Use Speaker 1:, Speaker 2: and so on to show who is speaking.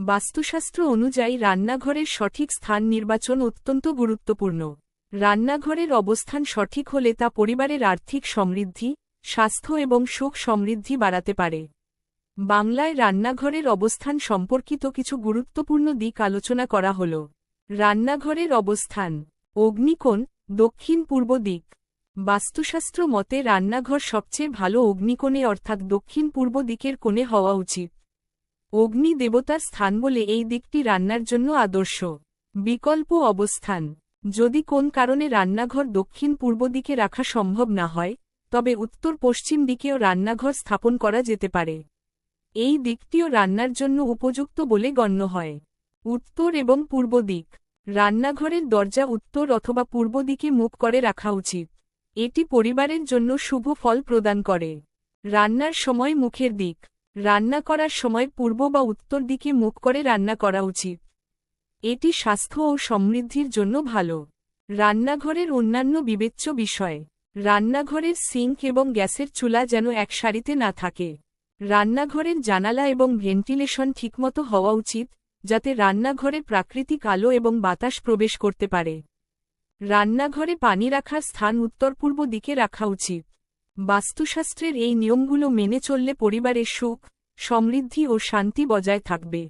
Speaker 1: বাস্তুশাস্ত্র অনুযায়ী রান্নাঘরের সঠিক স্থান নির্বাচন অত্যন্ত গুরুত্বপূর্ণ। রান্নাঘরের অবস্থান সঠিক হলে তা পরিবারের আর্থিক সমৃদ্ধি, স্বাস্থ্য এবং সুখ সমৃদ্ধি বাড়াতে পারে। বাংলায় রান্নাঘরের অবস্থান সম্পর্কিত কিছু গুরুত্বপূর্ণ দিক আলোচনা করা হল। রান্নাঘরের অবস্থান, অগ্নিকোণ, দক্ষিণ পূর্ব দিক। বাস্তুশাস্ত্র মতে রান্নাঘর সবচেয়ে ভালো অগ্নিকোণে অর্থাৎ দক্ষিণ পূর্ব দিকের কোণে হওয়া উচিত। অগ্নি দেবতার স্থান বলে এই দিকটি রান্নার জন্য আদর্শ। বিকল্প অবস্থান। যদি কোন কারণে রান্নাঘর দক্ষিণ পূর্ব দিকে রাখা সম্ভব না হয়, তবে উত্তর পশ্চিম দিকেও রান্নাঘর স্থাপন করা যেতে পারে। এই দিকটিও রান্নার জন্য উপযুক্ত বলে গণ্য হয়। উত্তর এবং পূর্ব দিক। রান্নাঘরের দরজা উত্তর অথবা পূর্ব দিকে মুখ করে রাখা উচিত। এটি পরিবারের জন্য শুভ ফল প্রদান করে। রান্নার সময় মুখের দিক। রান্না করার সময় পূর্ব বা উত্তর দিকে মুখ করে রান্না করা উচিত। এটি স্বাস্থ্য ও সমৃদ্ধির জন্য ভালো। রান্নাঘরের অন্যান্য বিবেচ্য বিষয়। রান্নাঘরের সিঙ্ক এবং গ্যাসের চুলা যেন এক সারিতে না থাকে। রান্নাঘরের জানালা এবং ভেন্টিলেশন ঠিকমতো হওয়া উচিত, যাতে রান্নাঘরে প্রাকৃতিক আলো এবং বাতাস প্রবেশ করতে পারে। রান্নাঘরে পানি রাখার স্থান উত্তর পূর্ব দিকে রাখা উচিত। বাস্তুশাস্ত্রের এই নিয়মগুলো মেনে চললে পরিবারের সুখ সমৃদ্ধি ও শান্তি বজায় থাকবে।